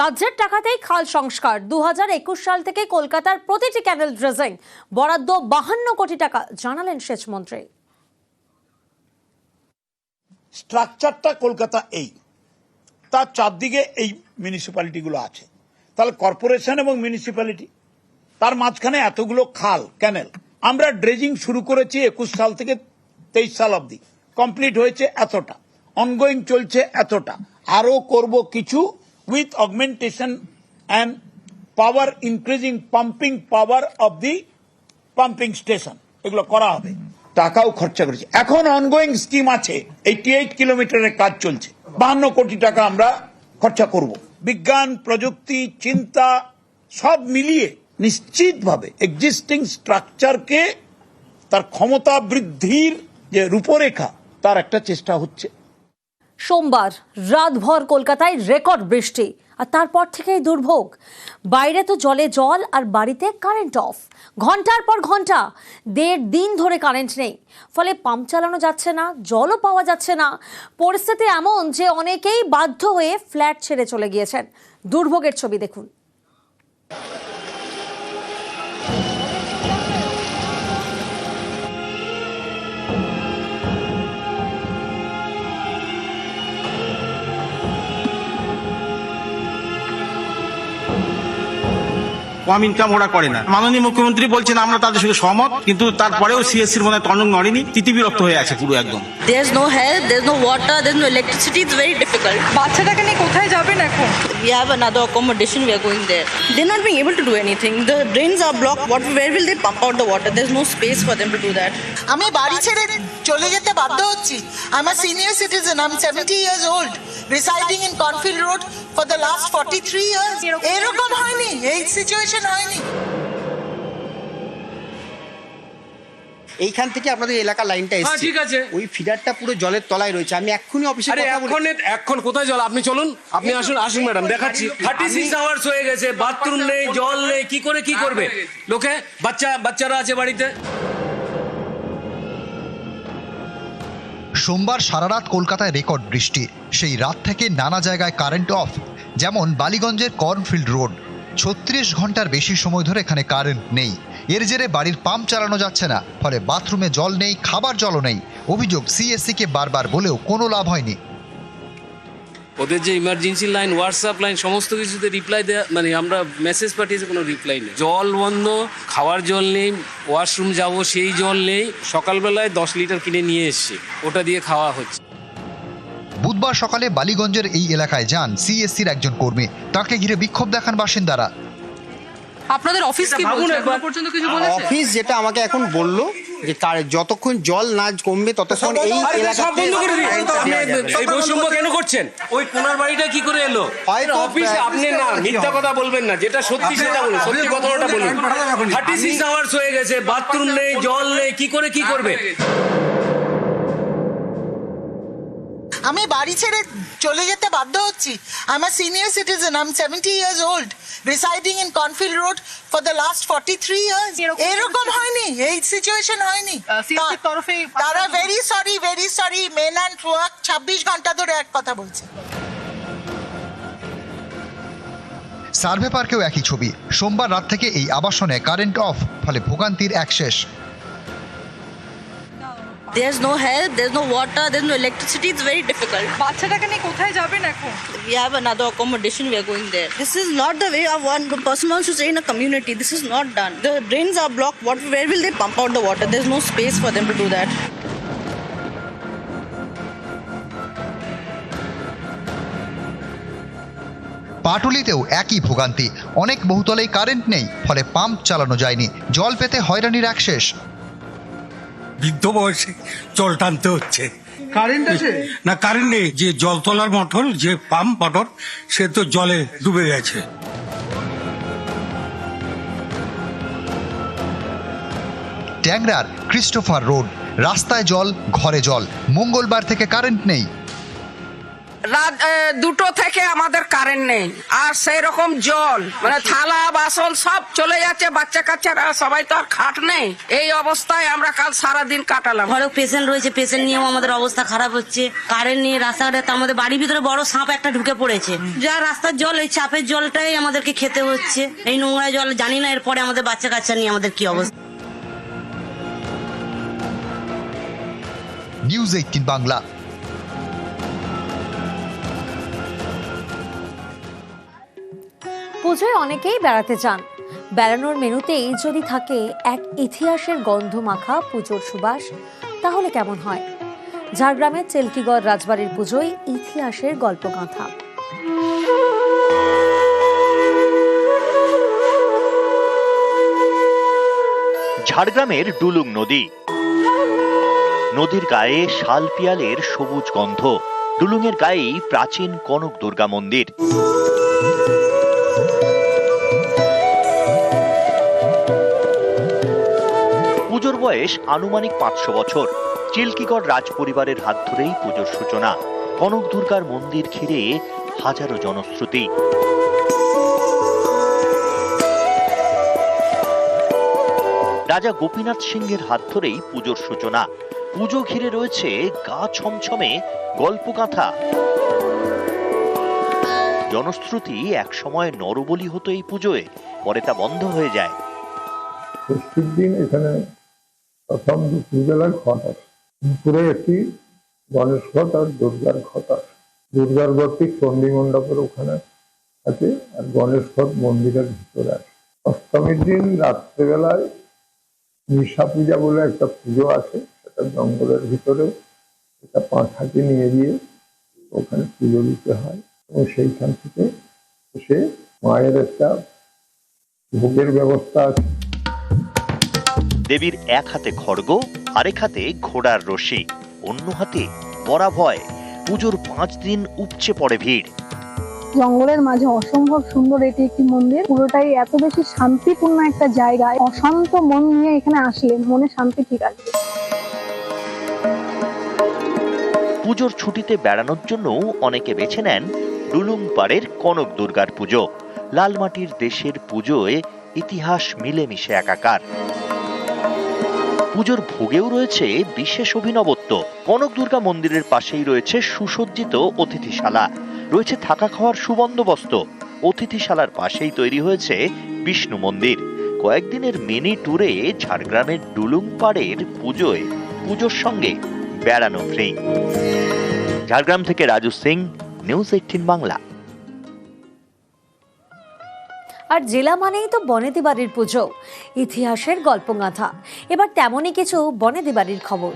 রাজ্যের টাকাতেই খাল সংস্কার। দু হাজার একুশ সাল থেকে কলকাতার প্রতিটি ক্যানেল ড্রেজিং বরাদ্দ বাহান্ন কোটি টাকা, জানালেন সেচমন্ত্রী স্ট্রাকচারটা কলকাতা এই। তার চারদিকে এই মিউনিসিপ্যালিটিগুলো আছে। তাহলে কর্পোরেশন এবং মিউনিসিপ্যালিটি তার মাঝখানে এতগুলো খাল ক্যানেল আমরা ড্রেজিং শুরু করেছি একুশ সাল থেকে তেইশ সাল অবধি। কমপ্লিট হয়েছে এতটা। অনগোয়িং চলছে এতটা। আরও করব কিছু with augmentation and power increasing pumping power of the pumping station এগুলো করা হবে। টাকাও খরচা করেছে। এখন অনগোয়িং স্কিম আছে। এইটি এইট কিলোমিটারের কাজ চলছে। বাহান্ন কোটি টাকা আমরা খরচা করব। বিজ্ঞান, প্রযুক্তি, চিন্তা সব মিলিয়ে নিশ্চিতভাবে এক্সিস্টিং স্ট্রাকচারকে তার ক্ষমতা বৃদ্ধির যে রূপরেখা, তার একটা চেষ্টা হচ্ছে। সোমবার রাতভর কলকাতায় রেকর্ড বৃষ্টি আর তারপর থেকেই দুর্ভোগ। বাইরে তো জলে জল আর বাড়িতে কারেন্ট অফ। ঘণ্টার পর ঘণ্টা, দেড় দিন ধরে কারেন্ট নেই। ফলে পাম্প চালানো যাচ্ছে না, জলও পাওয়া যাচ্ছে না। পরিস্থিতি এমন যে অনেকেই বাধ্য হয়ে ফ্ল্যাট ছেড়ে চলে গিয়েছেন। দুর্ভোগের ছবি দেখুন। কম ইনকাম ওরা করে না। মাননীয় মুখ্যমন্ত্রী বলছেন আমরা তাদের সঙ্গে সহমত। কিন্তু তারপরেও সিএসসির মনে হয় টনক নড়েনি। তিতিবিরক্ত হয়ে আছে পুরো একদম। There no health there no water there no electricity is difficult বাচ্চাটাকে নিয়ে কোথায় যাবেন এখন? We have another accommodation they are not being able to do anything the block what where water there is no space for them to do আমি বাড়ি ছেড়ে চলে যেতে বাধ্য হচ্ছি। আমার সিনিয়র সিটিজেন আমি seventy years old residing in Cornfield Road for the last forty three years এরকম হয়নি এই সিচুয়েশন হয়নি। এইখান থেকে আপনাদের এলাকার লাইনটা এসেছে। ঠিক আছে। ওই ফিডারটা পুরো জলের তলায় রয়েছে। আমি এক্ষুনি অফিসে আরে এখন এখন কোথায় জল? আপনি চলুন। আপনি আসুন আসুন ম্যাডাম দেখাচ্ছি। থার্টি সিক্স আওয়ার্স হয়ে গেছে বাথরুম নেই জল নেই কি করে কি করবে? লোকে বাচ্চা বাচ্চারা আছে বাড়িতে? সোমবার সারারাত কলকাতায় রেকর্ড বৃষ্টি। সেই রাত থেকে নানা জায়গায় কারেন্ট অফ যেমন বালিগঞ্জের কর্নফিল্ড রোড। ছত্রিশ ঘণ্টার বেশি সময় ধরে এখানে কারেন্ট নেই। এর জেরে বাড়ির পাম্প চালানো যাচ্ছে না, ফলে বাথরুমে জল নেই, খাবার জলও নেই। অভিযোগ সিএসসিকে বারবার বলেও কোনো লাভ হয়নি। ওদের যে ইমার্জেন্সি লাইন হোয়াটসঅ্যাপ লাইন সমস্ত কিছুতে রিপ্লাই দেওয়া মানে আমরা মেসেজ পাঠিয়েছি কোনো রিপ্লাই নেই। জল বন্ধ খাওয়ার জল নেই ওয়াশরুম যাব সেই জল নেই। সকালবেলায় দশ লিটার কিনে নিয়ে এসছি। ওটা দিয়ে খাওয়া হচ্ছে। বুধবার সকালে বালিগঞ্জের এই এলাকায় যান সিএসসির একজন কর্মী। তাকে ঘিরে বিক্ষোভ দেখান বাসিন্দারা। আপনাদের অফিস কি বলছে? পর্যন্ত কিছু বলেছে? অফিস যেটা আমাকে এখন বলল যে তার যতক্ষণ জল না কমবে ততক্ষণ এই বৈষম্য কেন করছেন? ওই কোনার বাড়িটা কি করে এলো? হয়তো অফিস আপনি না মিথ্যা কথা বলবেন না যেটা সত্যি সেটা বলুন সত্যি কথাটা বলুন থার্টি সিক্স আওয়ার্স হয়ে গেছে বাথরুম নেই জল নেই কি করে কি করবে? আমি বাড়ি ছেড়ে চলে যেতে বাধ্য হচ্ছি। আমার সিনিয়র সিটিজেন আমি seventy years old residing in Cornfield Road for the last forty three years এরকম হয়নি এই সিচুয়েশন হয়নি। তরফে তারা very sorry very sorry men and work ছাব্বিশ ঘণ্টা ধরে এক কথা বলছে। সার্ভে পার্কেও একই ছবি। সোমবার রাত থেকে এই আবাসনে কারেন্ট অফ ফলে ভোগান্তির এক শেষ। There's no health, there's no water, there's no electricity. It's very difficult. বাচ্চাটাকে নিয়ে কোথায় যাবেন এখন We have another accommodation. We are going there. This is not the way of one person wants to stay in a community. This is not done. The drains are blocked. What? Where will they pump out the water? There's no space for them to do that. পাটুলিতেও একই ভোগান্তি অনেক বহুতলেই current নেই ফলে pump চালানো যায়নি জল পেতে হয়রানির এক শেষ বৃদ্ধ বয়সে জল টানতে হচ্ছে। কারেন্ট আছে? না কারেন্ট নেই। যে জল তোলার মটর যে পাম্প মোটর সে তো জলে ডুবে গেছে। ট্যাংরার ক্রিস্টোফার রোড রাস্তায় জল ঘরে জল। মঙ্গলবার থেকে কারেন্ট নেই। রাত দুটো থেকে আমাদের কারেন্ট নেই। আর সেই রকম জল মানে থালা বাসন সব চলে যাচ্ছে বাচ্চা কাচ্চারা সবাই তো আর খাট নেই। এই অবস্থায় আমরা কাল সারা দিন কাটালাম। ঘরেও পেশেন্ট রয়েছে পেশেন্ট নিয়েও আমাদের অবস্থা খারাপ হচ্ছে। কারেন্ট নিয়ে রাস্তাঘাটে তো আমাদের বাড়ির ভিতরে বড় সাপ একটা ঢুকে পড়েছে। যা রাস্তার জল এই চাপের জলটাই আমাদেরকে খেতে হচ্ছে। এই নোংরা জল জানি না এরপরে আমাদের বাচ্চা কাচ্চা নিয়ে আমাদের কি অবস্থা। নিউজ এইটিন বাংলা পুজোয় অনেকেই বেড়াতে যান। বেড়ানোর মেনুতেই যদি থাকে এক ইতিহাসের গন্ধ মাখা পুজোর সুবাস, তাহলে কেমন হয়? ঝাড়গ্রামের চেলকিগড় রাজবাড়ির পুজোয় ইতিহাসের গল্পগাথা। ঝাড়গ্রামের ডুলুং নদী। নদীর গায়ে শাল পিয়ালের সবুজ গন্ধ। ডুলুংয়ের গায়েই প্রাচীন কনক দুর্গা মন্দির। বয়স আনুমানিক পাঁচশো বছর। চিল্কিগড় রাজ পরিবারের হাত ধরেই পুজোর সূচনা। কনক দুর্গার মন্দির ঘিরে হাজারো জনশ্রুতি। রাজা গোপীনাথ সিংহের হাত ধরেই পুজোর সূচনা। পুজো ঘিরে রয়েছে গা ছমছমে গল্প গল্পগাথা। জনশ্রুতি একসময় নরবলি হতো এই পুজোয়, পরে তা বন্ধ হয়ে যায়। ষষ্ঠীর দিন এখানে প্রথম দুপুরবেলার ঘট আছে দুপুরে একটি গণেশ ঘট আর দুর্গার ঘট আছে দুর্গার ঘরটি চণ্ডী মণ্ডপের ওখানে আছে আর গণেশ ঘট মন্দিরের ভিতরে আছে। অষ্টমীর দিন রাত্রেবেলায় নিশা পূজা বলে একটা পুজো আছে, সেটা জঙ্গলের ভিতরে। পাঁচ হাতে নিয়ে গিয়ে ওখানে পুজো দিতে হয় এবং সেইখান থেকে সে মায়ের একটা ভোগের ব্যবস্থা আছে। দেবীর এক হাতে খড়গ আরেক হাতে ঘোড়ার রশি অন্য হাতে বরাভয় পুজোর পাঁচ দিন উপচে পড়ে ভিড়। জঙ্গলের মাঝে অসম্ভব সুন্দর এটি একটি মন্দির। পুরোটাই এত বেশি শান্তিপূর্ণ একটা জায়গায়। অশান্ত মন নিয়ে এখানে আসলে মনে শান্তি ঠিক আসবে। পুজোর ছুটিতে বেড়ানোর জন্য অনেকে বেছে নেন ডুলুং পাড়ের কনক দুর্গার পুজো। লালমাটির দেশের পুজোয় ইতিহাস মিলেমিশে একাকার। পুজোর ভোগেও রয়েছে বিশেষ অভিনবত্ব। কনক দুর্গা মন্দিরের পাশেই রয়েছে সুসজ্জিত অতিথিশালা। রয়েছে থাকা খাওয়ার সুবন্দোবস্ত। অতিথিশালার পাশেই তৈরি হয়েছে বিষ্ণু মন্দির। কয়েকদিনের মিনি ট্যুরে ঝাড়গ্রামের ডুলুং পাড়ের পুজোয় পুজোর সঙ্গে বেড়ানো ফ্রি। ঝাড়গ্রাম থেকে রাজু সিং, নিউজ এইটিন বাংলা। আর জেলা মানেই তো বনেদি বাড়ির পুজো। ইতিহাসের গল্পগাথা। এবার তেমনই কিছু বনেদি বাড়ির খবর।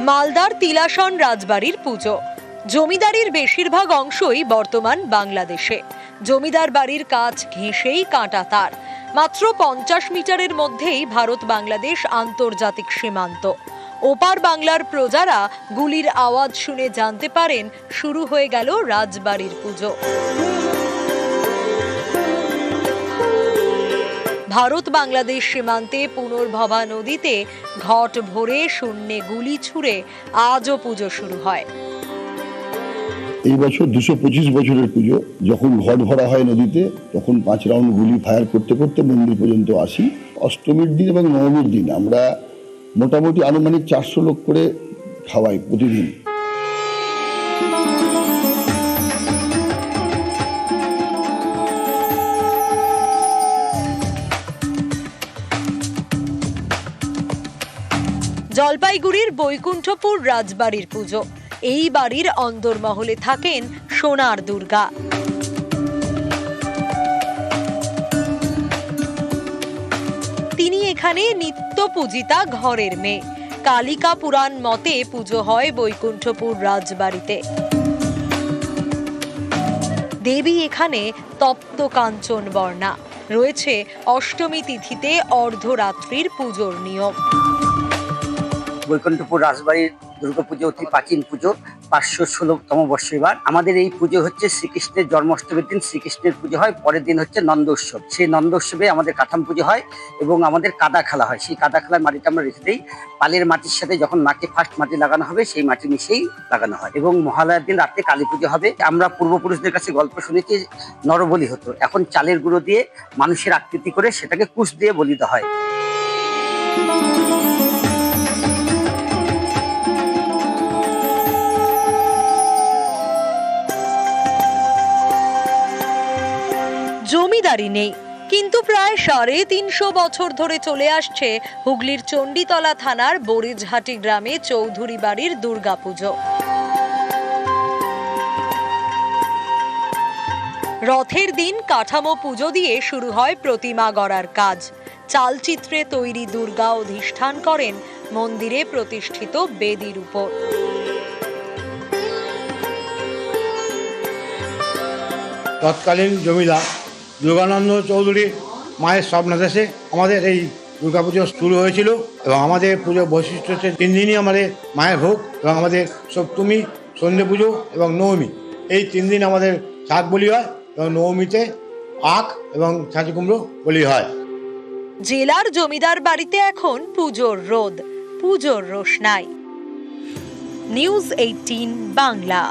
মালদার তিলাসন রাজবাড়ির পুজো। জমিদারির বেশিরভাগ অংশই বর্তমান বাংলাদেশে। জমিদার বাড়ির কাজ ঘেঁষেই কাঁটা তার। মাত্র পঞ্চাশ মিটারের মধ্যেই ভারত বাংলাদেশ আন্তর্জাতিক সীমান্ত। ওপার বাংলার প্রজারা গুলির আওয়াজ শুনে জানতে পারেন শুরু হয়ে গেল রাজবাড়ির পুজো। ভারত বাংলাদেশ সীমান্তে পুনর্ভবা নদীতে ঘট ভরে শূন্যে গুলি ছুড়ে আজও পুজো শুরু হয়। এই বছর দুশো পঁচিশ বছরের পুজো, যখন ঘট ভরা হয় নদীতে, তখন পাঁচ রাউন্ড গুলি ফায়ার করতে করতে মন্দির পর্যন্ত আসি। অষ্টমীর দিন এবং নবমীর দিন আমরা মোটামুটি আনুমানিক চারশো লোক করে খাওয়াই প্রতিদিন। জলপাইগুড়ির বৈকুণ্ঠপুর রাজবাড়ির পুজো। এই বাড়ির অন্দরমহলে থাকেন সোনার দুর্গা। তিনি এখানে নিত্য পূজিতা ঘরের মেয়ে। কালিকা পুরাণ মতে পুজো হয় বৈকুণ্ঠপুর রাজবাড়িতে। দেবী এখানে তপ্ত কাঞ্চন বর্ণা। রয়েছে অষ্টমী তিথিতে অর্ধরাত্রির পুজোর নিয়ম। বৈকুণ্ঠপুর রাজবাড়ির দুর্গাপুজো অতি প্রাচীন পুজো। পাঁচশো ষোলোতম বর্ষ এবার আমাদের এই পুজো হচ্ছে শ্রীকৃষ্ণের জন্মাষ্টমীর দিন। শ্রীকৃষ্ণের পুজো হয়, পরের দিন হচ্ছে নন্দ উৎসব। সেই নন্দ উৎসবে আমাদের কাঠাম পুজো হয় এবং আমাদের কাদা খেলা হয়। সেই কাদা খেলার মাটিটা আমরা রেখে দিই। পালের মাটির সাথে যখন মাটি ফার্স্ট মাটি লাগানো হবে, সেই মাটি মিশেই লাগানো হয় এবং মহালয়ার দিন রাতে কালী পুজো হবে। আমরা পূর্বপুরুষদের কাছে গল্প শুনেছি, নরবলি হতো। এখন চালের গুঁড়ো দিয়ে মানুষের আকৃতি করে সেটাকে কুশ দিয়ে বলি দেওয়া হয়। জমিদারি নেই। কিন্তু প্রায় সাড়ে তিনশো বছর ধরে চলে আসছে হুগলির চণ্ডীতলা থানার বরিজহাটি গ্রামে চৌধুরী বাড়ির দুর্গাপুজো। রথের দিন কাঠামো পুজো দিয়ে শুরু হয় প্রতিমা গড়ার কাজ। চালচিত্রে তৈরি দুর্গা অধিষ্ঠান করেন মন্দিরে প্রতিষ্ঠিত বেদির উপর তৎকালীন জমিদার যোগানন্দ চৌধুরী মায়ের স্বপ্নাদেশে আমাদের এই দুর্গা পুজো শুরু হয়েছিল এবং আমাদের পুজো বৈশিষ্ট্য হচ্ছে তিন দিনই আমাদের মায়ের ভোগ এবং আমাদের সপ্তমী সন্ধে পুজো এবং নবমী। এই তিন দিন আমাদের শাক বলি হয় এবং নবমীতে আখ এবং ছাঁচি কুমড়ো বলি হয়। জেলার জমিদার বাড়িতে এখন পুজোর রোদ, পুজোর রোশনাই। News eighteen Bangla.